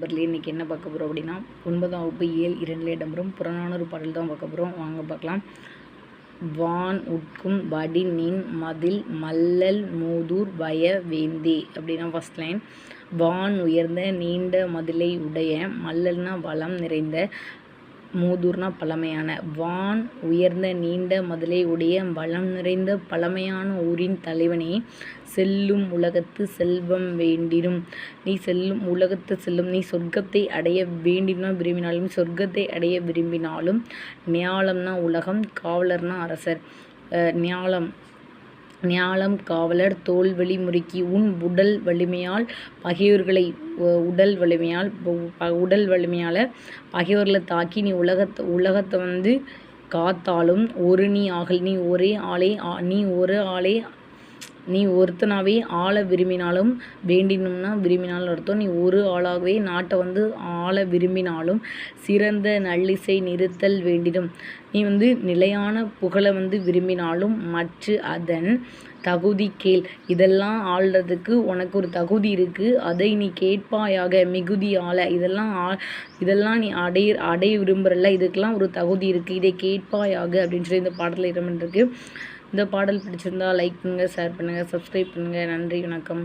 நண்பர்களே இன்றைக்கி என்ன பார்க்க போகிறோம் அப்படின்னா ஒன்பதாம் வகுப்பு ஏழு இரண்டில் இடம்பெறும். புறநானூறு பாடல் தான் பார்க்க போகிறோம் வாங்க பார்க்கலாம். வான் உட்கும் வடி நின் மதில் மல்லல் மூதூர் வய வேந்தி அப்படின்னா ஃபஸ்ட் லைன் வான் உயர்ந்த நீண்ட மதிலை உடைய மல்லல்னா வளம் நிறைந்த மூதூர்னா பழமையான. வான் உயர்ந்த நீண்ட மதிலை உடைய வளம் நிறைந்த பழமையான ஊரின் தலைவனே செல்லும் உலகத்து செல்வம் வேண்டிடும் நீ செல்லும் உலகத்து செல்லும் நீ சொர்க்கத்தை அடைய வேண்டினா விரும்பினாலும் சொர்க்கத்தை அடைய விரும்பினாலும் ஞாலம்னா உலகம் காவலர்னா அரசர். ஞாலம் ஞாலம் காவலர் தோல் தோல்வழி முறுக்கி உன் உடல் வலிமையால் பகையோர்களை உடல் வலிமையால் உடல் வலிமையால் பகைவர்களை தாக்கி நீ உலகத்தை உலகத்தை வந்து காத்தாலும் ஒரு நீ ஆகல் நீ ஒரே ஆளே நீ ஒரு ஆளே நீ ஒருத்தனாகவே ஆள விரும்பினாலும் வேண்டினும்னா விரும்பினாலும் அர்த்தம். நீ ஒரு ஆளாகவே நாட்டை வந்து ஆள விரும்பினாலும் சிறந்த நல்லிசை நிறுத்தல் வேண்டிடும். நீ வந்து நிலையான புகழை வந்து விரும்பினாலும் மற்ற அதன் தகுதி கேள். இதெல்லாம் ஆள்றதுக்கு உனக்கு ஒரு தகுதி இருக்குது அதை நீ கேட்பாயாக மிகுதி ஆள. இதெல்லாம் ஆ இதெல்லாம் நீ அடைய அடைய விரும்புகிறல்ல இதுக்கெல்லாம் ஒரு தகுதி இருக்குது இதை கேட்பாயாக அப்படின்னு சொல்லி இந்த பாடத்தில் இடம்பெற்றிருக்கு இந்த பாடல் பிடிச்சிருந்தால் லைக் பண்ணுங்கள் ஷேர் பண்ணுங்கள் சப்ஸ்கிரைப் பண்ணுங்கள் நன்றி வணக்கம்.